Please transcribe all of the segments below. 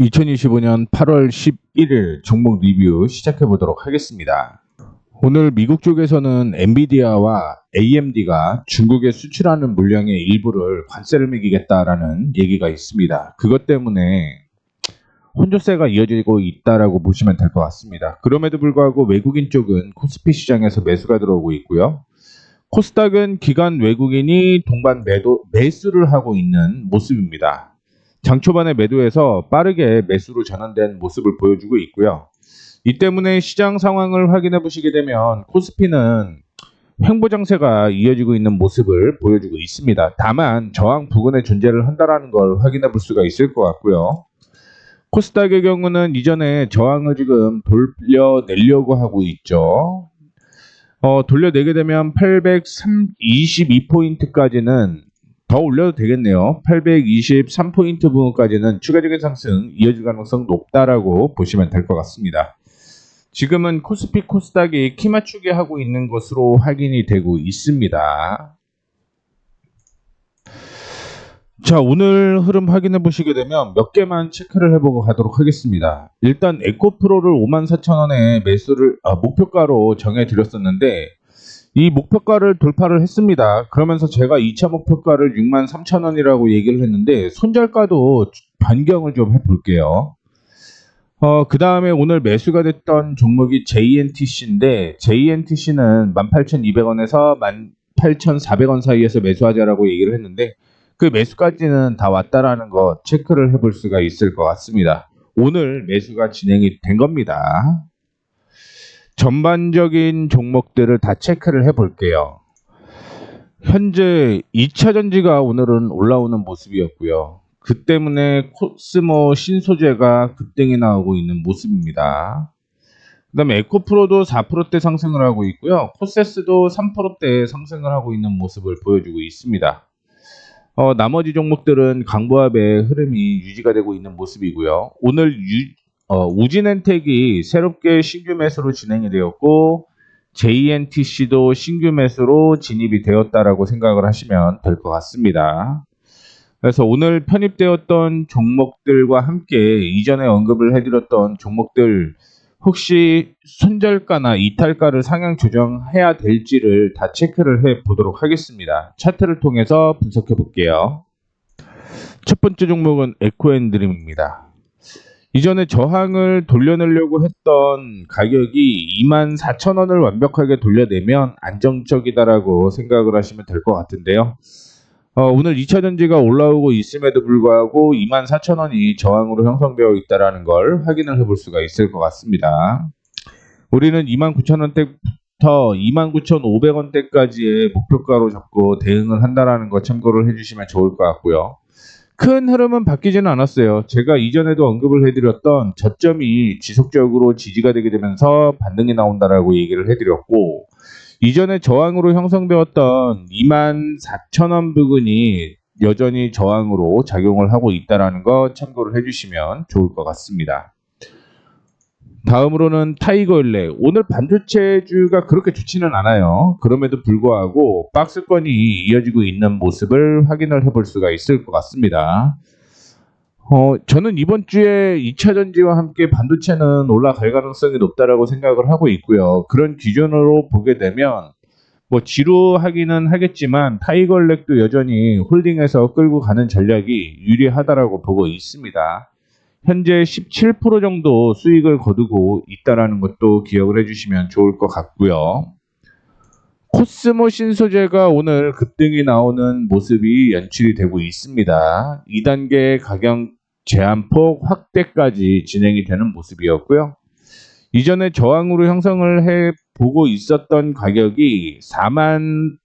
2025년 8월 11일 종목 리뷰 시작해 보도록 하겠습니다. 오늘 미국 쪽에서는 엔비디아와 AMD가 중국에 수출하는 물량의 일부를 관세를 매기겠다라는 얘기가 있습니다. 그것 때문에 혼조세가 이어지고 있다라고 보시면 될 것 같습니다. 그럼에도 불구하고 외국인 쪽은 코스피 시장에서 매수가 들어오고 있고요. 코스닥은 기관 외국인이 동반 매도, 매수를 하고 있는 모습입니다. 장 초반에 매도해서 빠르게 매수로 전환된 모습을 보여주고 있고요. 이 때문에 시장 상황을 확인해 보시게 되면 코스피는 횡보 장세가 이어지고 있는 모습을 보여주고 있습니다. 다만 저항 부근에 존재를 한다라는 걸 확인해 볼 수가 있을 것 같고요. 코스닥의 경우는 이전에 저항을 지금 돌려내려고 하고 있죠. 어, 돌려내게 되면 822포인트까지는 더 올려도 되겠네요. 823포인트 부분까지는 추가적인 상승 이어질 가능성 높다라고 보시면 될 것 같습니다. 지금은 코스피 코스닥이 키 맞추기 하고 있는 것으로 확인이 되고 있습니다. 자, 오늘 흐름 확인해 보시게 되면 몇 개만 체크를 해보고 가도록 하겠습니다. 일단 에코프로를 54,000원에 매수를, 아, 목표가로 정해 드렸었는데, 이 목표가를 돌파를 했습니다. 그러면서 제가 2차 목표가를 63,000원이라고 얘기를 했는데, 손절가도 변경을 좀 해볼게요. 어, 그 다음에 오늘 매수가 됐던 종목이 JNTC인데, JNTC는 18,200원에서 18,400원 사이에서 매수하자라고 얘기를 했는데, 그 매수까지는 다 왔다라는 거 체크를 해볼 수가 있을 것 같습니다. 오늘 매수가 진행이 된 겁니다. 전반적인 종목들을 다 체크를 해볼게요. 현재 2차 전지가 오늘은 올라오는 모습이었고요. 그 때문에 코스모 신소재가 급등이 나오고 있는 모습입니다. 그 다음에 에코프로도 4%대 상승을 하고 있고요. 코세스도 3%대 상승을 하고 있는 모습을 보여주고 있습니다. 어, 나머지 종목들은 강보합의 흐름이 유지가 되고 있는 모습이고요. 오늘 유, 어, 우진엔텍이 새롭게 신규 매수로 진행이 되었고 JNTC도 신규 매수로 진입이 되었다라고 생각을 하시면 될 것 같습니다. 그래서 오늘 편입되었던 종목들과 함께 이전에 언급을 해드렸던 종목들 혹시 손절가나 이탈가를 상향 조정해야 될지를 다 체크를 해 보도록 하겠습니다. 차트를 통해서 분석해 볼게요. 첫 번째 종목은 에코앤드림입니다. 이전에 저항을 돌려내려고 했던 가격이 24,000원을 완벽하게 돌려내면 안정적이다라고 생각을 하시면 될 것 같은데요. 어, 오늘 2차 전지가 올라오고 있음에도 불구하고 24,000원이 저항으로 형성되어 있다는 걸 확인을 해볼 수가 있을 것 같습니다. 우리는 29,000원대부터 29,500원대까지의 목표가로 잡고 대응을 한다는 거 참고를 해주시면 좋을 것 같고요. 큰 흐름은 바뀌지는 않았어요. 제가 이전에도 언급을 해드렸던 저점이 지속적으로 지지가 되게 되면서 반등이 나온다라고 얘기를 해드렸고 이전에 저항으로 형성되었던 24,000원 부근이 여전히 저항으로 작용을 하고 있다는 거 참고를 해주시면 좋을 것 같습니다. 다음으로는 타이거일레. 오늘 반도체주가 그렇게 좋지는 않아요. 그럼에도 불구하고 박스권이 이어지고 있는 모습을 확인을 해볼 수가 있을 것 같습니다. 어, 저는 이번 주에 2차 전지와 함께 반도체는 올라갈 가능성이 높다라고 생각을 하고 있고요. 그런 기준으로 보게 되면 뭐 지루하기는 하겠지만 타이거렉도 여전히 홀딩해서 끌고 가는 전략이 유리하다라고 보고 있습니다. 현재 17% 정도 수익을 거두고 있다라는 것도 기억을 해주시면 좋을 것 같고요. 코스모 신소재가 오늘 급등이 나오는 모습이 연출이 되고 있습니다. 2단계 가격 제한폭 확대까지 진행이 되는 모습이었고요. 이전에 저항으로 형성을 해 보고 있었던 가격이 4만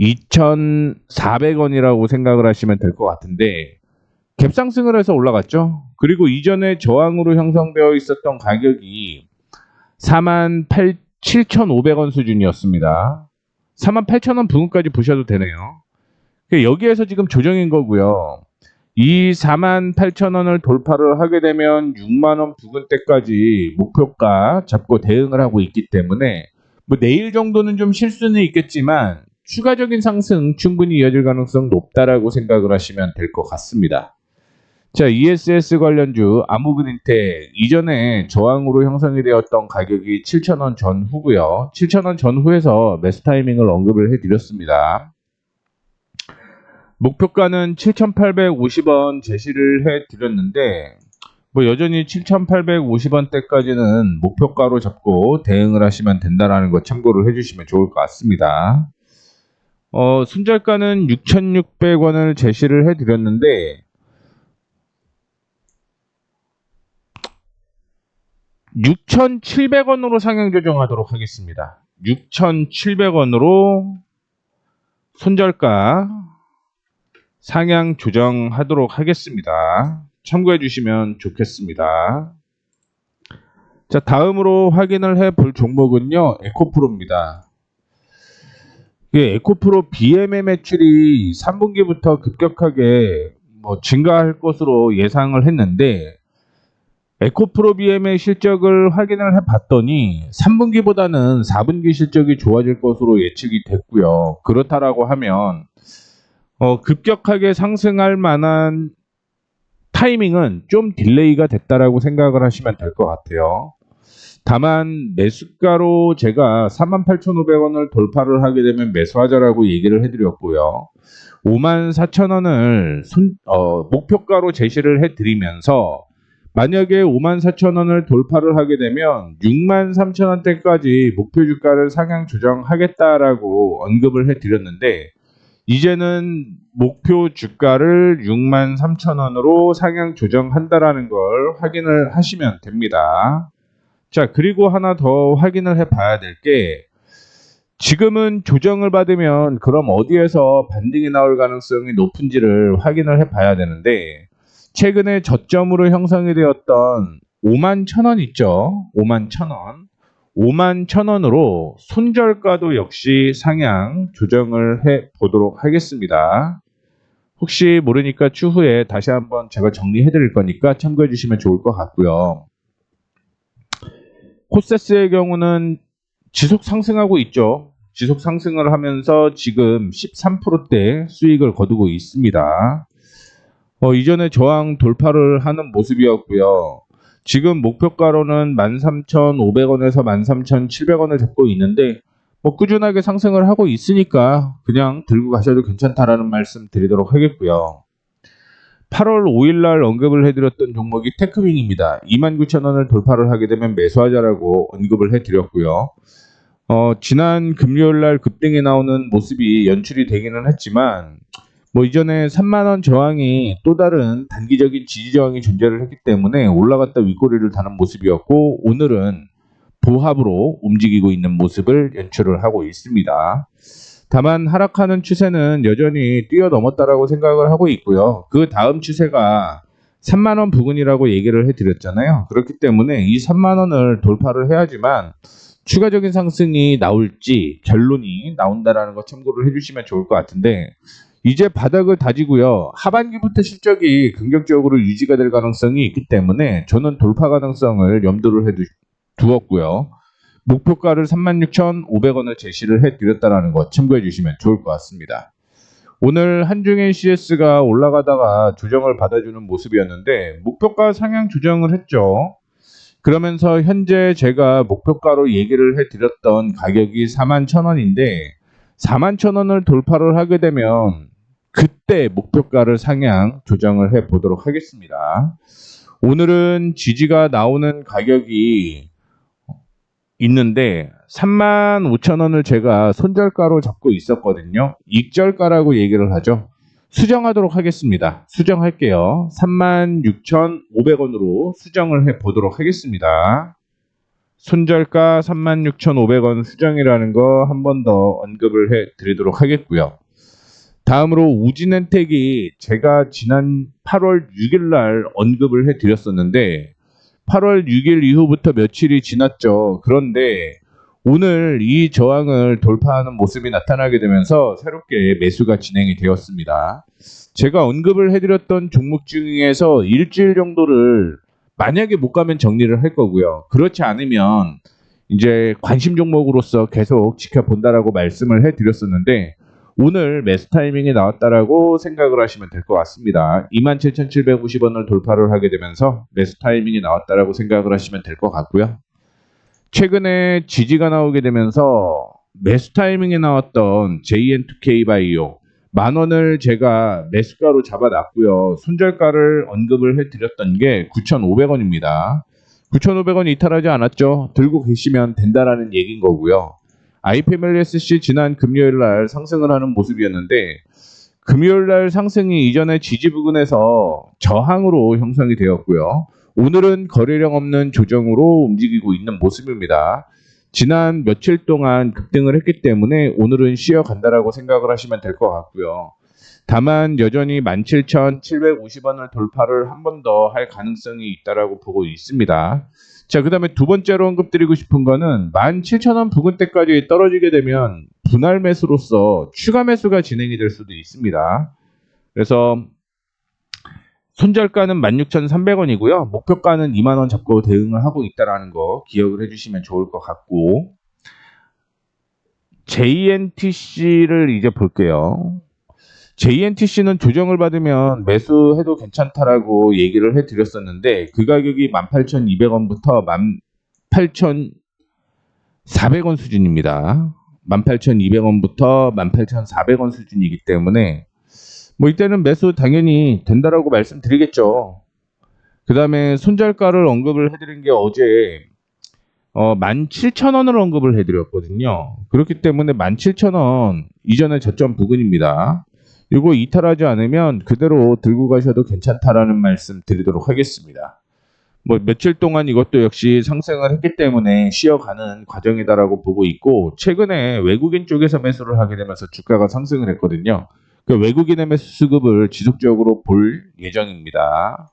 2,400원이라고 생각을 하시면 될 것 같은데 갭상승을 해서 올라갔죠. 그리고 이전에 저항으로 형성되어 있었던 가격이 4만 8 7,500원 수준이었습니다. 4만 8천원 부근까지 보셔도 되네요. 여기에서 지금 조정인 거고요. 이 4만 8천원을 돌파를 하게 되면 6만 원 부근대까지 목표가 잡고 대응을 하고 있기 때문에 뭐 내일 정도는 좀 실수는 있겠지만 추가적인 상승 충분히 이어질 가능성 높다라고 생각을 하시면 될 것 같습니다. 자, ESS 관련주 아무그린텍 이전에 저항으로 형성이 되었던 가격이 7,000원 전후고요. 7,000원 전후에서 매수 타이밍을 언급을 해드렸습니다. 목표가는 7,850원 제시를 해드렸는데 뭐 여전히 7,850원대까지는 목표가로 잡고 대응을 하시면 된다라는 거 참고를 해주시면 좋을 것 같습니다. 어, 순절가는 6,600원을 제시를 해드렸는데 6,700원으로 상향 조정하도록 하겠습니다. 6,700원으로 손절가 상향 조정하도록 하겠습니다. 참고해 주시면 좋겠습니다. 자, 다음으로 확인을 해 볼 종목은요, 에코프로입니다. 예, 에코프로 BM의 매출이 3분기부터 급격하게 뭐 증가할 것으로 예상을 했는데, 에코프로 BM의 실적을 확인을 해봤더니 3분기보다는 4분기 실적이 좋아질 것으로 예측이 됐고요. 그렇다라고 하면 어, 급격하게 상승할 만한 타이밍은 좀 딜레이가 됐다라고 생각을 하시면 될 것 같아요. 다만 매수가로 제가 38,500원을 돌파를 하게 되면 매수하자라고 얘기를 해드렸고요. 54,000원을 어, 목표가로 제시를 해드리면서 만약에 54,000원을 돌파를 하게 되면 63,000원대까지 목표 주가를 상향 조정하겠다라고 언급을 해드렸는데 이제는 목표 주가를 63,000원으로 상향 조정한다라는 걸 확인을 하시면 됩니다. 자, 그리고 하나 더 확인을 해 봐야 될게 지금은 조정을 받으면 그럼 어디에서 반등이 나올 가능성이 높은지를 확인을 해 봐야 되는데 최근에 저점으로 형성이 되었던 5만 1,000원 있죠? 5만 1,000원. 5만 1,000원으로 손절가도 역시 상향 조정을 해 보도록 하겠습니다. 혹시 모르니까 추후에 다시 한번 제가 정리해 드릴 거니까 참고해 주시면 좋을 것 같고요. 코세스의 경우는 지속 상승하고 있죠. 지속 상승을 하면서 지금 13%대 수익을 거두고 있습니다. 어, 이전에 저항 돌파를 하는 모습이었고요. 지금 목표가로는 13,500원에서 13,700원을 잡고 있는데 뭐 꾸준하게 상승을 하고 있으니까 그냥 들고 가셔도 괜찮다라는 말씀 드리도록 하겠고요. 8월 5일 날 언급을 해드렸던 종목이 테크윙입니다. 29,000원을 돌파를 하게 되면 매수하자라고 언급을 해드렸고요. 어, 지난 금요일 날 급등에 나오는 모습이 연출이 되기는 했지만 뭐 이전에 3만 원 저항이 또 다른 단기적인 지지 저항이 존재를 했기 때문에 올라갔다 윗꼬리를 다는 모습이었고 오늘은 보합으로 움직이고 있는 모습을 연출을 하고 있습니다. 다만 하락하는 추세는 여전히 뛰어넘었다라고 생각을 하고 있고요. 그 다음 추세가 3만 원 부근이라고 얘기를 해드렸잖아요. 그렇기 때문에 이 3만 원을 돌파를 해야지만 추가적인 상승이 나올지 결론이 나온다라는 거 참고를 해주시면 좋을 것 같은데 이제 바닥을 다지고요. 하반기부터 실적이 긍정적으로 유지가 될 가능성이 있기 때문에 저는 돌파 가능성을 염두를 해 두었고요. 목표가를 36,500원을 제시를 해 드렸다는 것 참고해 주시면 좋을 것 같습니다. 오늘 한중엔 CS가 올라가다가 조정을 받아주는 모습이었는데 목표가 상향 조정을 했죠. 그러면서 현재 제가 목표가로 얘기를 해드렸던 가격이 41,000원인데 41,000원을 돌파를 하게 되면 그때 목표가를 상향 조정을 해 보도록 하겠습니다. 오늘은 지지가 나오는 가격이 있는데 35,000원을 제가 손절가로 잡고 있었거든요. 익절가라고 얘기를 하죠. 수정하도록 하겠습니다. 수정할게요. 36,500원으로 수정을 해 보도록 하겠습니다. 손절가 36,500원 수정이라는 거 한 번 더 언급을 해 드리도록 하겠고요. 다음으로 우진엔텍이 제가 지난 8월 6일 날 언급을 해 드렸었는데 8월 6일 이후부터 며칠이 지났죠. 그런데 오늘 이 저항을 돌파하는 모습이 나타나게 되면서 새롭게 매수가 진행이 되었습니다. 제가 언급을 해드렸던 종목 중에서 일주일 정도를 만약에 못 가면 정리를 할 거고요. 그렇지 않으면 이제 관심 종목으로서 계속 지켜본다라고 말씀을 해드렸었는데 오늘 매수 타이밍이 나왔다라고 생각을 하시면 될 것 같습니다. 27,750원을 돌파를 하게 되면서 매수 타이밍이 나왔다라고 생각을 하시면 될 것 같고요. 최근에 지지가 나오게 되면서 매수 타이밍에 나왔던 JN2K 바이오 만 원을 제가 매수가로 잡아놨고요. 손절가를 언급을 해드렸던 게 9,500원입니다. 9,500원 이탈하지 않았죠? 들고 계시면 된다라는 얘기인 거고요. IPMLSC 지난 금요일 날 상승을 하는 모습이었는데 금요일 날 상승이 이전에 지지 부근에서 저항으로 형성이 되었고요. 오늘은 거래량 없는 조정으로 움직이고 있는 모습입니다. 지난 며칠 동안 급등을 했기 때문에 오늘은 쉬어간다라고 생각을 하시면 될 것 같고요. 다만 여전히 17,750원을 돌파를 한 번 더 할 가능성이 있다라고 보고 있습니다. 자, 그 다음에 두 번째로 언급드리고 싶은 거는 17,000원 부근대까지 떨어지게 되면 분할 매수로서 추가 매수가 진행이 될 수도 있습니다. 그래서 손절가는 16,300원이고요. 목표가는 2만원 잡고 대응을 하고 있다라는 거 기억을 해주시면 좋을 것 같고 JNTC를 이제 볼게요. JNTC는 조정을 받으면 매수해도 괜찮다라고 얘기를 해드렸었는데 그 가격이 18,200원부터 18,400원 수준입니다. 18,200원부터 18,400원 수준이기 때문에 뭐 이때는 매수 당연히 된다라고 말씀드리겠죠. 그 다음에 손절가를 언급을 해드린 게 어제 어, 17,000원을 언급을 해드렸거든요. 그렇기 때문에 17,000원 이전의 저점 부근입니다. 이거 이탈하지 않으면 그대로 들고 가셔도 괜찮다라는 말씀 드리도록 하겠습니다. 뭐 며칠 동안 이것도 역시 상승을 했기 때문에 쉬어가는 과정이다라고 보고 있고 최근에 외국인 쪽에서 매수를 하게 되면서 주가가 상승을 했거든요. 그 외국인의 매수 수급을 지속적으로 볼 예정입니다.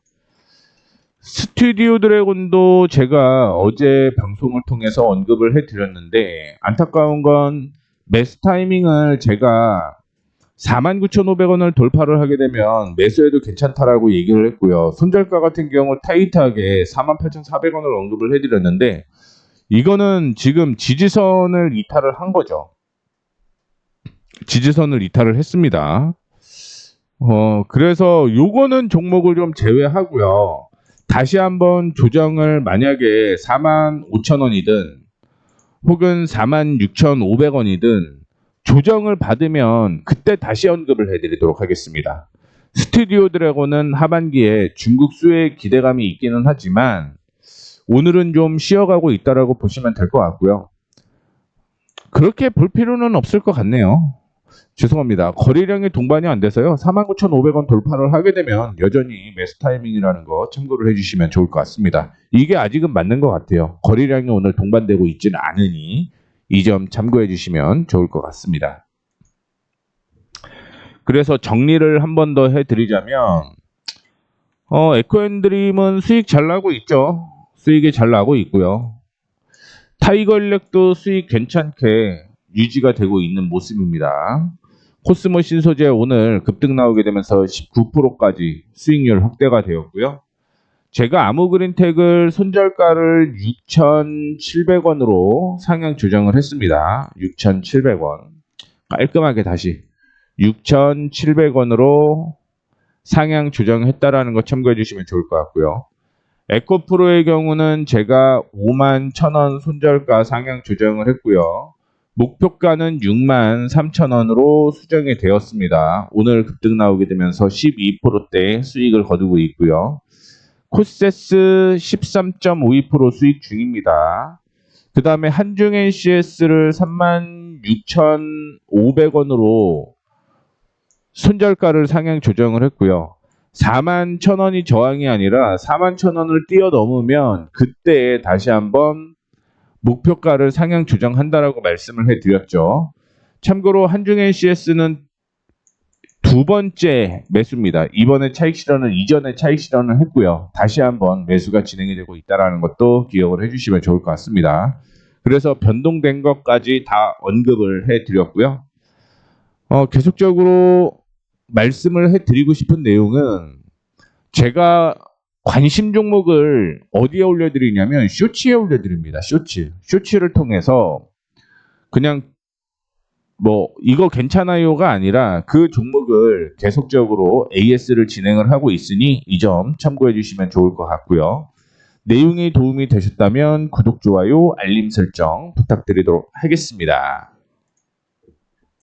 스튜디오 드래곤도 제가 어제 방송을 통해서 언급을 해드렸는데 안타까운 건 매수 타이밍을 제가 49,500원을 돌파를 하게 되면 매수해도 괜찮다라고 얘기를 했고요. 손절가 같은 경우 타이트하게 48,400원을 언급을 해드렸는데 이거는 지금 지지선을 이탈을 한 거죠. 지지선을 이탈을 했습니다. 어, 그래서 요거는 종목을 좀 제외하고요. 다시 한번 조정을 만약에 45,000원이든 혹은 46,500원이든 조정을 받으면 그때 다시 언급을 해드리도록 하겠습니다. 스튜디오 드래곤은 하반기에 중국 수혜 기대감이 있기는 하지만 오늘은 좀 쉬어가고 있다라고 보시면 될 것 같고요. 그렇게 볼 필요는 없을 것 같네요. 죄송합니다. 거래량이 동반이 안 돼서요. 49,500원 돌파를 하게 되면 여전히 매수 타이밍이라는 거 참고를 해주시면 좋을 것 같습니다. 이게 아직은 맞는 것 같아요. 거래량이 오늘 동반되고 있지는 않으니 이 점 참고해 주시면 좋을 것 같습니다. 그래서 정리를 한 번 더 해드리자면 어, 에코앤드림은 수익 잘 나고 있죠. 수익이 잘 나고 있고요. 타이거 일렉도 수익 괜찮게 유지가 되고 있는 모습입니다. 코스모 신소재 오늘 급등 나오게 되면서 19%까지 수익률 확대가 되었고요. 제가 아무그린텍을 손절가를 6,700원으로 상향 조정을 했습니다. 6,700원. 깔끔하게 다시 6,700원으로 상향 조정했다라는 거 참고해 주시면 좋을 것 같고요. 에코프로의 경우는 제가 5만 1,000원 손절가 상향 조정을 했고요. 목표가는 6만 3천 원으로 수정이 되었습니다. 오늘 급등 나오게 되면서 12%대 수익을 거두고 있고요. 코세스 13.52% 수익 중입니다. 그 다음에 한중 NCS를 36,500원으로 손절가를 상향 조정을 했고요. 4만 1,000원이 저항이 아니라 4만 1,000원을 뛰어넘으면 그때 다시 한번 목표가를 상향 조정한다라고 말씀을 해드렸죠. 참고로 한중 NCS는 두 번째 매수입니다. 이번에 차익 실현을 이전에 차익 실현을 했고요. 다시 한번 매수가 진행이 되고 있다라는 것도 기억을 해주시면 좋을 것 같습니다. 그래서 변동된 것까지 다 언급을 해드렸고요. 어, 계속적으로 말씀을 해드리고 싶은 내용은 제가 관심 종목을 어디에 올려드리냐면 쇼츠에 올려드립니다. 쇼츠. 쇼츠를 통해서 그냥 뭐 이거 괜찮아요가 아니라 그 종목을 계속적으로 AS를 진행을 하고 있으니 이 점 참고해 주시면 좋을 것 같고요. 내용이 도움이 되셨다면 구독, 좋아요, 알림 설정 부탁드리도록 하겠습니다.